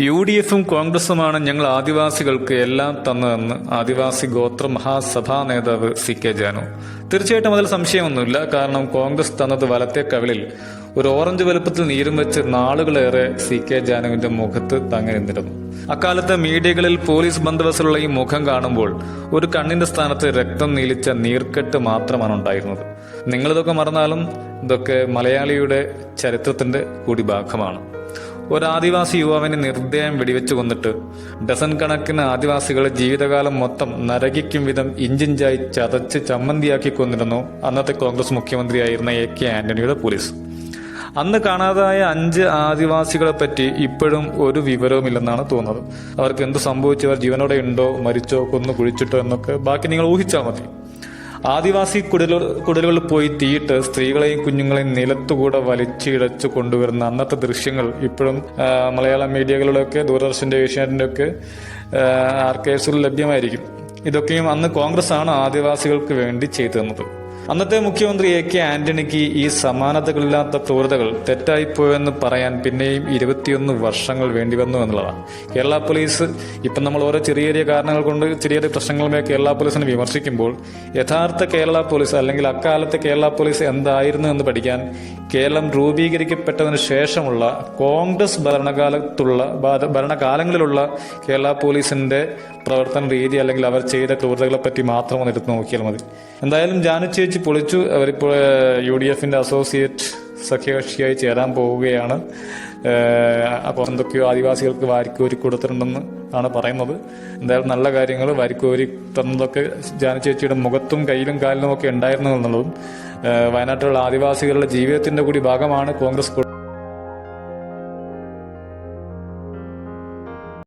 U D എഫും കോൺഗ്രസുമാണ് ഞങ്ങൾ ആദിവാസികൾക്ക് എല്ലാം തന്നതെന്ന് ആദിവാസി ഗോത്ര മഹാസഭാ നേതാവ് സി കെ ജാനു. തീർച്ചയായിട്ടും അതിൽ സംശയമൊന്നുമില്ല. കാരണം കോൺഗ്രസ് തന്നത് വലത്തെ കവിളിൽ ഒരു ഓറഞ്ച് വലുപ്പത്തിൽ നീരും വെച്ച് നാളുകളേറെ സി കെ ജാനുവിന്റെ മുഖത്ത് തങ്ങി നിന്നിരുന്നു. അക്കാലത്ത് മീഡിയകളിൽ പോലീസ് ബന്ദോബസ്തുള്ള ഈ മുഖം കാണുമ്പോൾ ഒരു കണ്ണിന്റെ സ്ഥാനത്ത് രക്തം നീലിച്ച നീർക്കെട്ട് മാത്രമാണ് ഉണ്ടായിരുന്നത്. നിങ്ങളിതൊക്കെ മറന്നാലും ഇതൊക്കെ മലയാളിയുടെ ചരിത്രത്തിന്റെ കൂടി ഭാഗമാണ് ഒരു ആദിവാസി യുവാവിനെ നിർദ്ദയം വെടിവെച്ചു കൊന്നിട്ട് ഡസൻ കണക്കിന് ആദിവാസികളെ ജീവിതകാലം മൊത്തം നരകിക്കും വിധം ഇഞ്ചിഞ്ചായി ചതച്ച് ചമ്മന്തിയാക്കി കൊന്നിരുന്നു അന്നത്തെ കോൺഗ്രസ് മുഖ്യമന്ത്രിയായിരുന്ന എ കെ ആന്റണിയുടെ പോലീസ്. അന്ന് കാണാതായ അഞ്ച് ആദിവാസികളെ പറ്റി ഇപ്പോഴും ഒരു വിവരവുമില്ലെന്നാണ് തോന്നുന്നത്. അവർക്ക് എന്ത് സംഭവിച്ചു? അവർ ജീവനോടെ ഉണ്ടോ? മരിച്ചോ? കൊന്നു കുഴിച്ചിട്ടോ എന്നൊക്കെ. ബാക്കി നിങ്ങൾ ഊഹിച്ചാൽ മതി. ആദിവാസി കുടലുകൾ പോയി തീയിട്ട് സ്ത്രീകളെയും കുഞ്ഞുങ്ങളെയും നിലത്തുകൂടെ വലിച്ചിഴച്ച് കൊണ്ടുവരുന്ന അന്നത്തെ ദൃശ്യങ്ങൾ ഇപ്പോഴും മലയാള മീഡിയകളിലൊക്കെ ദൂരദർശന്റെ ഏഷ്യാനെറ്റിന്റെ ഒക്കെ ലഭ്യമായിരിക്കും. ഇതൊക്കെയും അന്ന് കോൺഗ്രസ് ആണ് ആദിവാസികൾക്ക് വേണ്ടി ചെയ്തു തന്നത്. അന്നത്തെ മുഖ്യമന്ത്രി എ കെ ആന്റണിക്ക് ഈ സമാനതകളില്ലാത്ത ക്രൂരതകൾ തെറ്റായിപ്പോയെന്ന് പറയാൻ പിന്നെയും ഇരുപത്തിയൊന്ന് വർഷങ്ങൾ വേണ്ടിവന്നു എന്നുള്ളതാണ്. കേരള പോലീസ് ഇപ്പം നമ്മൾ ഓരോ ചെറിയ ചെറിയ കാരണങ്ങൾ കൊണ്ട് ചെറിയ ചെറിയ പ്രശ്നങ്ങളുമേ കേരള പോലീസിനെ വിമർശിക്കുമ്പോൾ യഥാർത്ഥ കേരള പോലീസ് അല്ലെങ്കിൽ അക്കാലത്തെ കേരള പോലീസ് എന്തായിരുന്നു എന്ന് പഠിക്കാൻ കേരളം രൂപീകരിക്കപ്പെട്ടതിന് ശേഷമുള്ള കോൺഗ്രസ് ഭരണകാലത്തുള്ള ഭരണകാലങ്ങളിലുള്ള കേരള പോലീസിന്റെ പ്രവർത്തന രീതി അല്ലെങ്കിൽ അവർ ചെയ്ത ക്രൂരതകളെ പറ്റി മാത്രം ഒന്ന് എടുത്ത് നോക്കിയാൽ മതി. എന്തായാലും ജാനു ചേച്ചി പൊളിച്ചു. അവരിപ്പോൾ യു ഡി എഫിന്റെ അസോസിയേറ്റ് സഖ്യകക്ഷിയായി ചേരാൻ പോവുകയാണ്. അപ്പോൾ എന്തൊക്കെയോ ആദിവാസികൾക്ക് വാരിക്കോരി കൊടുത്തിട്ടുണ്ടെന്ന് ആണ് പറയുന്നത്. എന്തായാലും നല്ല കാര്യങ്ങൾ വാരിക്കോരി തന്നതൊക്കെ ജാനു ചേച്ചിയുടെ മുഖത്തും കയ്യിലും കാലിലും ഒക്കെ ഉണ്ടായിരുന്നു എന്നുള്ളതും വയനാട്ടിലുള്ള ആദിവാസികളുടെ ജീവിതത്തിന്റെ കൂടി ഭാഗമാണ് കോൺഗ്രസ്